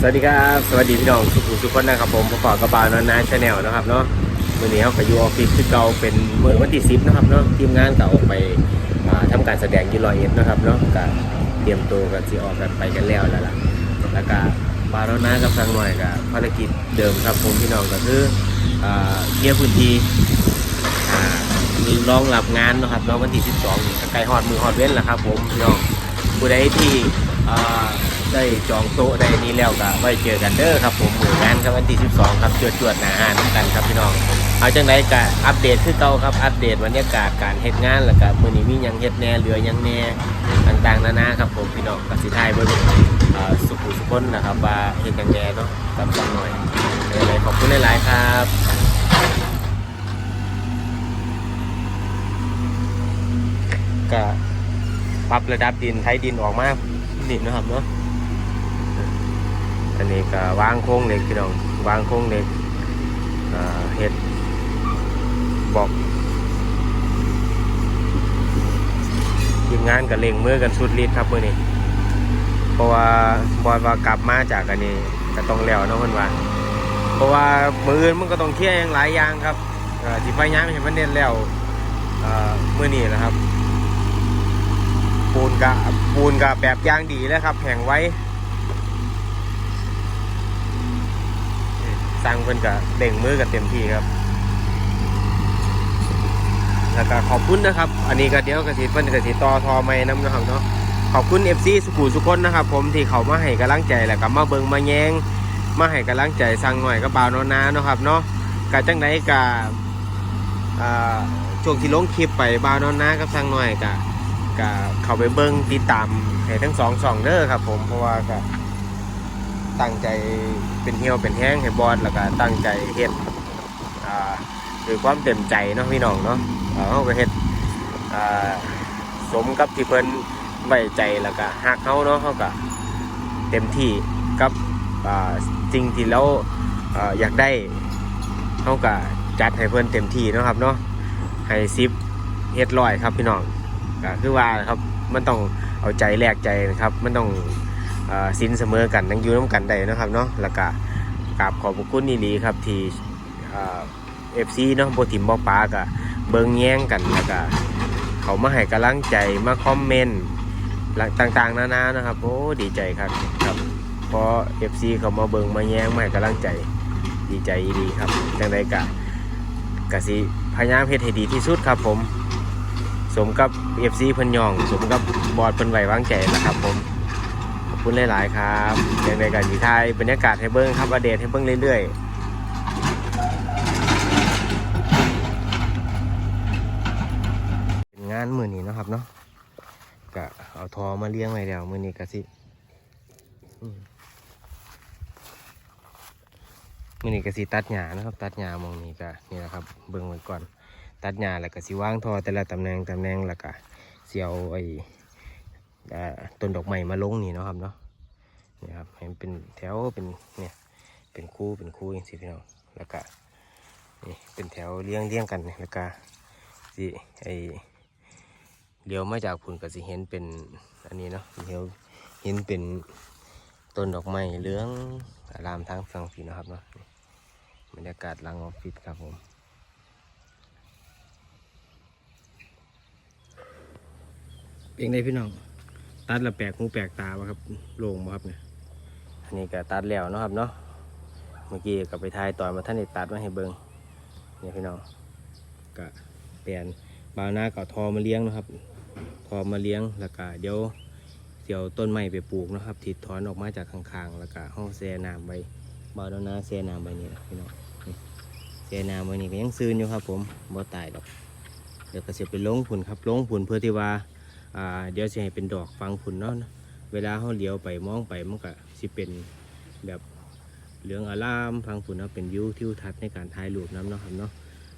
สวัสดีครับสวัสดีพี่น้องทุกผู้ทุกคนนะครับผมประกอบกระบาลนอนนาชาแนลนะครับเนาะวันนี้เขาก็อยู่ออฟฟิศที่เก่าเป็นเมื่อวันที่สิบนะครับเนาะทีมงานก็ออกไปอ่าทำการแสดงยี่รอยเอ็ดนะครับเนาะก็เตรียมตัวกันสิออกกันไปกันแล้วแล้วล่ะแล้วก็บาร์นอนากับทางหน่อยกับภารกิจเดิมครับผมพี่น้องก็คือเคลียร์พื้นที่อ่ารองรับงานนะครับเนาะวันที่12นี่ก็ใกล้ฮอดมือฮอดเว้นแล้วครับผมพี่น้องผู้ใดที่อ่า ได้จองโต๊ะได้นี้แล้วก็ไว้เจอกันเด้อครับผมหมู่งานครับวันที่ 12 ครับจวดจวดหนาหานำกันครับพี่น้อง เอาจังไรก็อัปเดตคือเก่าครับอัปเดตบรรยากาศการเฮ็ดงานแล้วก็มื้อนี้มีหยังเฮ็ดแหน่เหลือหยังแหน่ต่างๆนานาครับผมพี่น้องก็สิทายเบิ่งสุขุสุคนนะครับว่าเฮ็ดหยังแหน่เนาะกับสักหน่อยเลยขอบคุณหลายๆครับก็ปรับระดับดินไทยดินออกมานี่นะครับเนาะ อันนี้ก็วางโค้งเหล็กพี่น้องวางโค้งเหล็กเห็ดบอกทีมงานกับเล่งมือกันสุดฤทธิ์ครับมื่อนี้เพราะว่าบอยว่ากลับมาจากอันนี้ก็ต้องแล้วเนาะเพื่อนว่าเพราะว่ามืออื่นมันก็ต้องเคลียร์อย่างหลายอย่างครับที่พยายามเห็นมันเน้นแล้วเมื่อนี้นะครับ ปูนกะปูนกะแบบย่างดีเลยครับแห่งไว้ สั่งเพิ่นกะเด่งมือกันเต็มที่ครับ แล้วก็ขอบคุณนะครับ อันนี้ก็เดี๋ยวกระสีเพิ่นกระสีต่อทอไม่น้ำนะครับเนาะขอบคุณ FC สุขุสุคนนะครับ ผมที่เขามาให้กำลังใจแล้วก็มาเบิงมาแยงมาให้กำลังใจสั่งหน่อยก็บ่าวนนนานะครับเนาะกะจังไดกะช่วงที่ลงคลิปไปบ่าวโนนนากับสั่งหน่อยกะกะเข้าไปเบิงติดตามให้ทั้งสองสองเด้อครับผมเพราะว่ากะ ตั้งใจเป็นเหี่ยวเป็นแห้งให้บอสแล้วก็ตั้งใจเฮ็ดอ่าด้วยความเต็มใจเนาะพี่น้องเนาะเออเขาก็เฮ็ดอ่าสมกับที่เพิ่นไว้ใจแล้วก็ฮักเขาเนาะเขาก็เต็มที่กับอ่าสิ่งที่เราอ่าอยากได้เขาก็จัดให้เพิ่นเต็มที่เนาะครับเนาะให้ซิปเฮ็ดร้อยครับพี่น้องก็คือว่าครับมันต้องเอาใจแลกใจนะครับ มันต้อง สินเสมอกันนั่งอยู่น้ำกันได้นะครับเนาะแล้วก็กราบขอบคุณนี่ดีครับที่เอฟซีเนาะโบทิมบอปากะเบิงแย่งกันแล้วก็เขามาให้กำลังใจมาคอมเมนต์ต่างๆ นานานะครับโอ้ดีใจครับครับเพราะเอฟซีเขามาเบิงมาแย่งมาให้กำลังใจดีใจดีครับจังใดกะกะสิพยายามเฮ็ดให้ดีที่สุดครับผม สมกับเอฟซีเพิ่นยอง สมกับบอร์ดเพิ่นไหววางใจนะครับผม คุณหลาย ๆ ครับอย่างในการสีไทยบรรยากาศให้เบิ้งครับอเดตให้เบิ้งเรื่อยๆเป็นงานมือนี้นะครับเนาะก็เอาทอมาเลี้ยงไว้แล้วมือนี้ก็สิมือนี้ก็สิตัดหญ้านะครับ ตัดหญ้ามองนี้ก็นี่นะครับ เบิ้งไว้ก่อน ตัดหญ้าแล้วก็สิวางทอแต่ละตำแหน่งตำแหน่งแล้วก็เสียวไอ้ ต้นดอกไม้มาลงนี่นะครับเนาะนี่ครับเห็นเป็นแถวเป็นเนี่ยเป็นคู่เป็นคู่อย่างสิพี่น้องแล้วก็นี่เป็นแถวเลี้ยงเลี้ยงกันแล้วก็สิไอเลี้ยวมาจากผุนก็สิเห็นเป็นอันนี้เนาะเลี้ยวเห็นเป็นต้นดอกไม้เหลืองอารามทางฝั่งพี่นะครับเนาะบรรยากาศหลังออฟฟิศครับผมเป็นไงพี่น้อง ตัดแล้วแปลกหูแปลกตาบ่ครับโล่งบ่ครับเนี่ยอันนี้ก็ตัดแล้วเนาะครับเนาะเมื่อกี้ก็ไปถ่ายตอนมาท่านได้ตัดมาให้เบิ่งเนี่ยพี่น้องก็เปลี่ยนบาวนาก็เอาทอมาเลี้ยงเนาะครับ ทอมาเลี้ยงแล้วก็เดี๋ยวเสียวต้นไม้ไปปลูกเนาะครับที่ถอนออกมาจากข้างๆ แล้วก็ห้องแช่น้ำไว้บาวนาแช่น้ำไว้นี่นะพี่น้องนี่แช่น้ำไว้นี่ก็ยังซื้นอยู่ครับ ผมบ่ตายดอกเดี๋ยวก็จะไปลงผุนครับลงผุนเพื่อที่ว่า อ่าเดี๋ยวจะให้เป็นดอกฟังผุนเนาะเวลาเขาเลี้ยวไปมองไปมันก็สิเป็นแบบเหลืองอารามฟังผุนเนาะเป็นวิวทิวทัศน์ในการถ่ายรูปน้ำเนาะครับเนาะ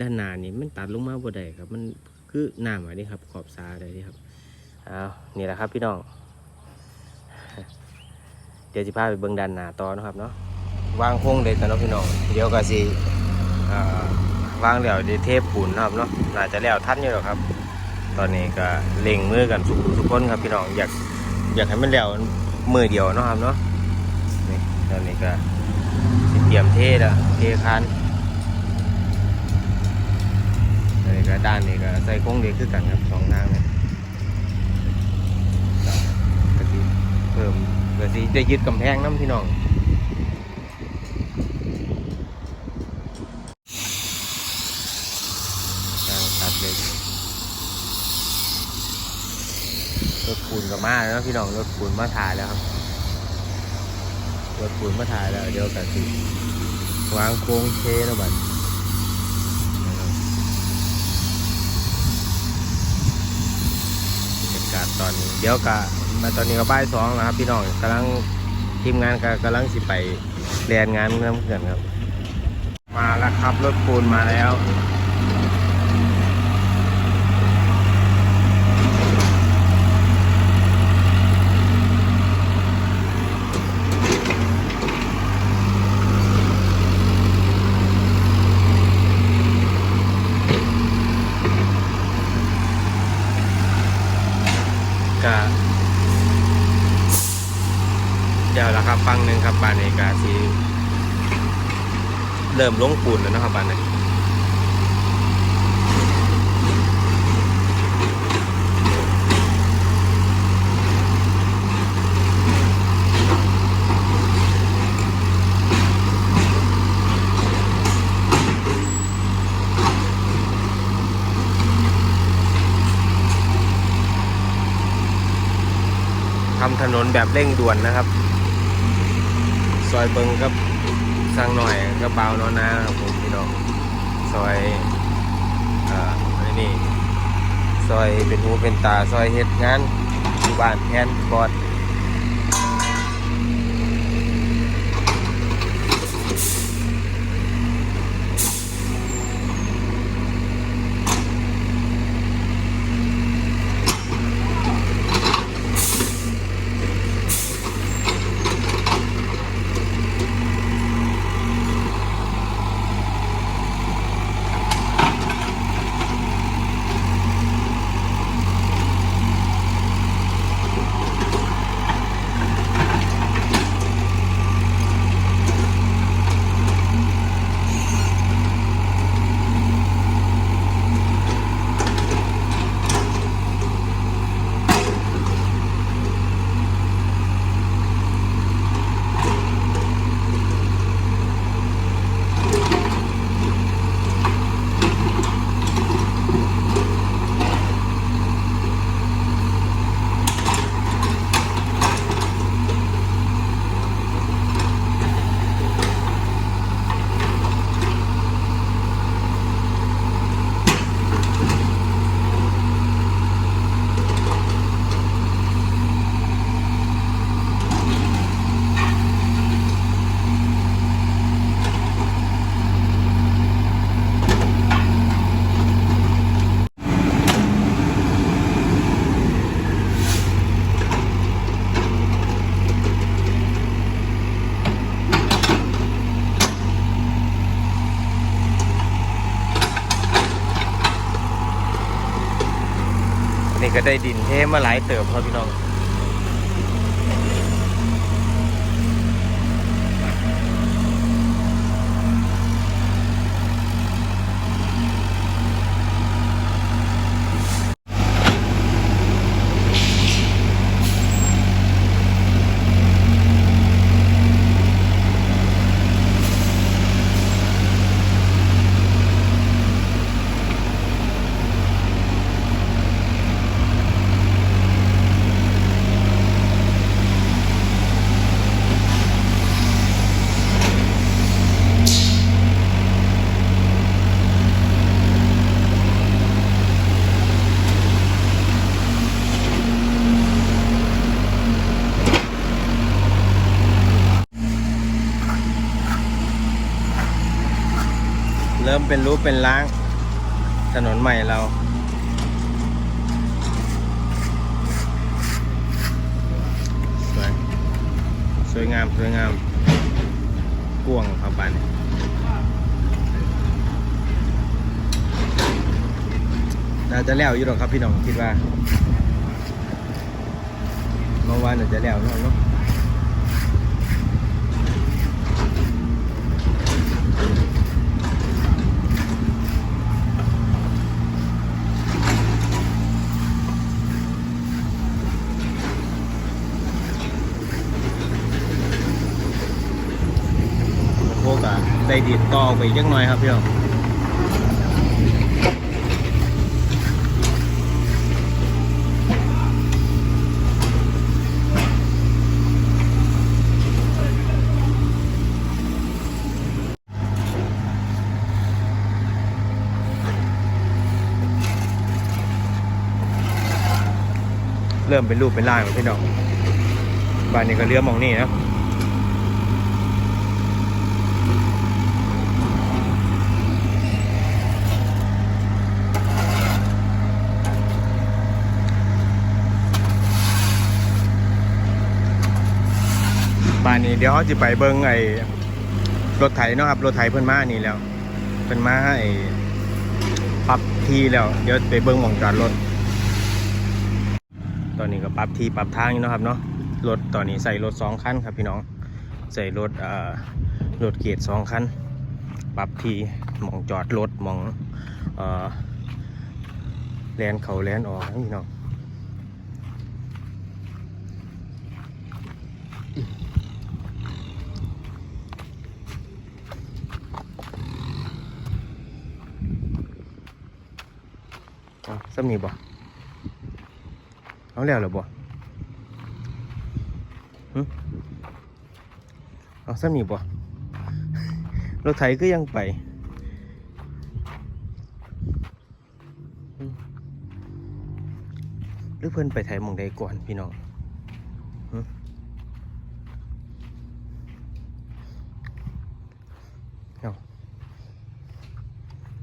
ด้านหน้านี่มันตัดลงมาบ่ได้ครับ มันคือหน้ามาดิครับ ขอบซาได้ดิครับอ้าวนี่แหละครับพี่น้อง เดี๋ยวจะพาไปเบิ่งด้านหน้าต่อนะครับเนาะวางโค้งเด็ดกันเนาะพี่น้องเดี๋ยวก็สิอ่าวางแล้วเดี๋ยวเทปปูนนะครับเนาะน่าจะแล้วทันอยู่หรอครับ ตอนนี้ก็เล็งมือกันทุกทุกคนครับพี่น้องอยากอยากให้มันแล้วมือเดียวนะครับเนาะนี่ตอนนี้ก็เตรียมเทแล้วเทคานตอนนี้ก็ด้านนี้ก็ใส่โค้งเดียวคือกันครับสองทางเลยก็สิเพิ่มก็สิจะยึดกำแพงน้ำพี่น้อง ทางตัดเลยรถปูนกับมา แล้วพี่น้องรถปูนมาถ่ายแล้วครับรถปูนมาถ่ายแล้วเดี๋ยวกันสิวางโค้งเทแล้วบัดบรรยากาศตอนนี้เดี๋ยวกะมาตอนนี้ก็บ่ายสองแล้วครับพี่น้องกำลังทีมงานกกำลังสิไปเรียนงานเพื่อนเพื่อนครับ มาแล้วครับรถปูนมาแล้ว ก็เดี๋ยวละครับฟังหนึ่งครับบานเอกาสีเริ่มลงปูนแล้วนะครับบานนี้ ทำถนนแบบเร่งด่วนนะครับ ซอยเบิงกับสร้างหน่อยก็เบาเนอนนะครับผมพี่น้องซอยเอ่อไอ้นี่ซอยเป็นหูเป็นตาซอยเฮ็ดงานอยู่บ้านแทนบอด นี่ ก็ได้ดินเทมาหลายเติบครับพี่น้อง เริ่มเป็นรูปเป็นล้าง ถนนใหม่เรา สวย สวยงาม สวยงามกวางครับบ้านนี้น่าจะแล้วอยู่หรอกครับพี่น้องคิดว่าเมื่อวานน่าจะแล้วนาะเนาะ ก็ ได้ดิดต่อไปจักหน่อยครับพี่น้องเริ่มเป็นรูปเป็นร่างแล้วพี่น้องบ้านนี้ก็เลี้ยมองนี่นะ บ้านนี้เดี๋ยวเขาจะไปเบิ้งไอ้รถไถเนาะครับรถไถเพิ่นมานี่แล้วเพิ่นมาไอ้ปรับที่แล้วเดี๋ยวไปเบิ้งหมองจอดรถตอนนี้ก็ปรับที่ปรับทางอยู่นะครับเนาะรถตอนนี้ใส่รถสองคันครับพี่น้องใส่รถเอ่อรถเกียร์สองคันปรับที่หมองจอดรถหมองเอ่อแลนเขาแลนออกพี่น้อง ซ้ำนี่บ่เอาแล้วหรอบ่เอาซ้ำนี่บ่รถไถก็ยังไปหรือเพิ่อนไปไถมองใดก่อนพี่น้องเอา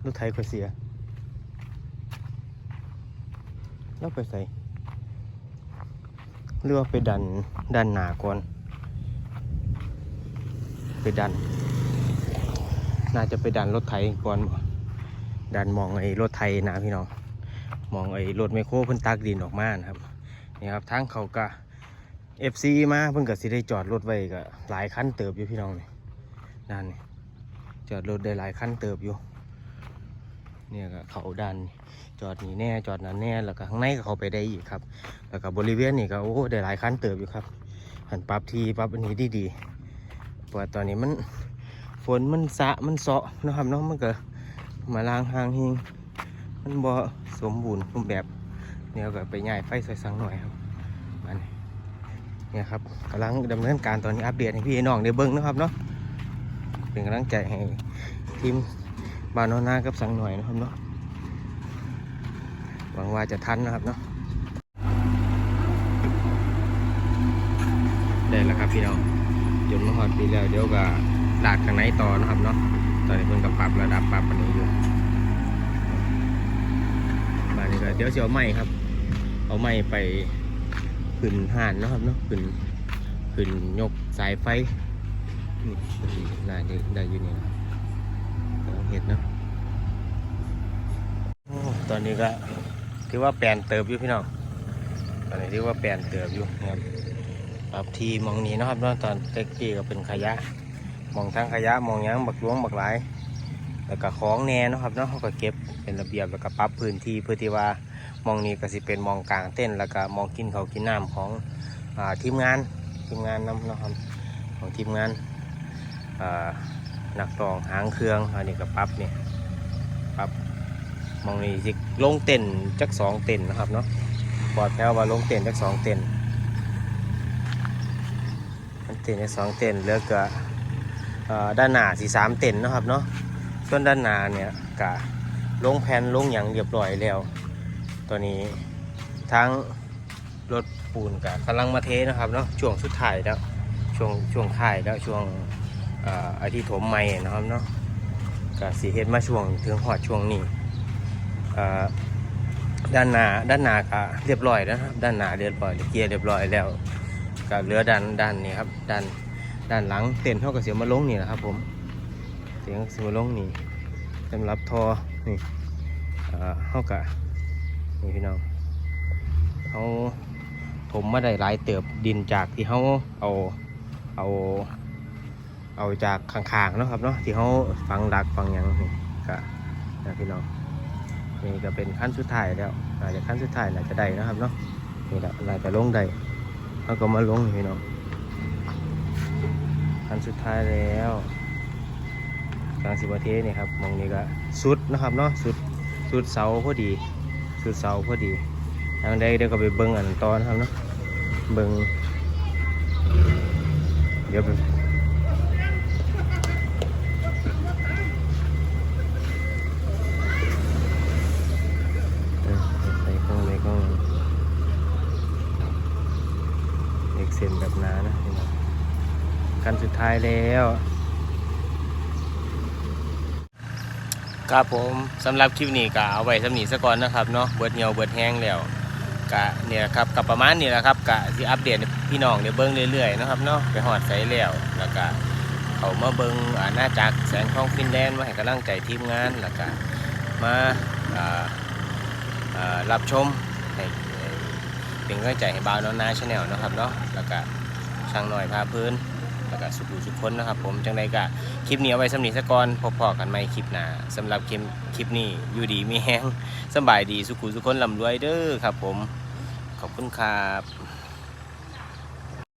รถไถก็เสีย แล้วไปใส่เรือว่าไปดันดันหนาก่อน ไปดัน น่าจะไปดันรถไถก่อน ดันมองไอ้รถไถนะพี่น้อง มองไอ้รถไมโครเพิ่นตักดินออกมานะครับ นี่ครับทางเขาก็เอฟซีมาเพิ่นก็สิได้จอดรถไว้ก็หลายคันเติบอยู่พี่น้องนี่ด้านนี่จอดรถได้หลายคันเติบอยู่ เนี่ยก็เขาดันจอดนี่แน่จอดนั่นแน่แล้วก็ข้างในก็เขาไปได้อีกครับ แล้วก็บริเวณนี่ก็โอ้ได้หลายคันเติบอยู่ครับหันปรับทีปรับอันนี้ดีดีๆเพราะว่าตอนนี้มันฝนมันสะมันเสาะนะครับเนาะมันก็มาล้างหางหิงมันบ่สมบูรณ์รูปแบบเนี่ยก็ไปง่ายไฟใส่สังหน่อยครับอันเนี่ยครับกำลังดำเนินการตอนนี้อัปเดตให้พี่น้องได้เบิ้งนะครับเนาะเป็นกำลังใจให้ทีม บานโนนากับสังหน่อยนะครับเนาะหวังว่าจะทันนะครับเนาะได้แล้วครับพี่น้องยนต์มาหอดปีแล้วเดี๋ยวก็ลากข้างในต่อนะครับเนาะตอนนี้เพิ่นกับปรับระดับปรับอันนี้อยู่บานนี้ก็เดี๋ยวจะเอาไม้ครับ เอาไม้ไปขึ้นห่านนะครับเนาะขึ้นขึ้นยกสายไฟนี่น่าจะได้อยู่นี่นะครับ เห็ดเนาะตอนนี้ก็ถือว่าแปลนเติบอยู่พี่น้องตอนนี้ถือว่าแปลนเติบอยู่นะครับปรับทีมองนี้นะครับตอนเต็กกี้ก็เป็นขยะมองทั้งขยะมองยังบักหลวงบักหลายแล้วก็ของแน่นะครับเนาะเขาก็เก็บเป็นระเบียบแล้วก็ปรับพื้นที่เพื่อที่ว่ามองนี้ก็สิเป็นมองกลางเต้นแล้วก็มองกินเขากินน้ำของอทีมงานทีมงานนำเนาะครับของทีมงานอ่า นักร้องหางเครื่องอันนี้ก็ปรับเนี่ยปรับมองนี่สิลงเต็นจักสองเต็นนะครับเนาะบอดแถวว่าลงเต็นจักสองเต็นมันเต็นจักสองเต็นเหลือก็เอ่อด้านหน้าสี่สามเต็นนะครับเนาะส่วนด้านหน้าเนี่ยกะลงแผ่นลงอย่างเรียบร้อยแล้ว ตัวนี้ทั้งรถปูนกับกำลังมาเทนะครับเนาะช่วงสุดท้ายแล้วช่วงช่วงท้ายแล้วช่วง อ่ออาทิตย์ถมใหม่นะครับเนาะกะสีเฮ็ดมาช่วงถึงหอดช่วงนี่ด้านหน้าด้านหน้าก็เรียบร้อยนะครับด้านหน้าเรียบร้อยเกียร์เรียบร้อยแล้วก็เหลือด้านด้านนี้ครับด้านด้านหลังเต็นท์เท่ากับเสียมาลงนี่แหละครับผมเสียงเสียมาลงนี่สำหรับทอนี่เอ่อเท่ากับนี่พี่น้องเขาถมมาได้หลายเติบดินจากที่เขาเอาเอา เอาจากข้างๆเนาะครับเนาะที่เขาฝังดักฝังยังนี่ก็นะพี่น้องนี่ก็เป็นขั้นสุดท้ายแล้วอาจจะขั้นสุดท้ายน่าจะได้นะครับเนาะนี่แหละน่าจะลงได้แล้วก็มาลงพี่น้องขั้นสุดท้ายแล้วกลางสิบประเทศนี่ครับมองนี้ก็สุดนะครับเนาะสุดสุดเสาพอดีสุดเสาพอดีทางใดเดี๋ยวก็ไปเบิ้งอันตอนครับเนาะเบิ้งเดี๋ยวไป เอกเซนแบบหนานะพี่น้องกันสุดท้ายแล้วครับผมสำหรับคลิปนี้ก็เอาไว้สำนีซะก่อนนะครับเนาะเบิดเหี่ยวเบิดแห้งแล้วกะเนี่ยครับกับประมาณนี้แหละครับกะสิอัปเดตพี่น้องเดี๋ยวเบิ้งเรื่อยๆนะครับเนาะไปหอดใส่แล้วแล้วก็เขามาเบิ้งอาณาจักแสงทองฟินแลนด์มาให้กำลังใจทีมงานแล้วก็มารับชมให้ เป็นกำลังใจให้บ่าวน้องนาชาแนลนะครับเนาะแล้วก็ช่างหน่อยพาพื้นแล้วก็สุขุสุขคนนะครับ ผมจังใดก็คลิปนี้เอาไว้สำนีสะกอนพบๆกันใหม่คลิปหน้าสำหรับคลิปคลิปนี้อยู่ดีมีแห้งสบายดีสุขุสุขคนลำรวยเด้อครับ ผมขอบคุณครับ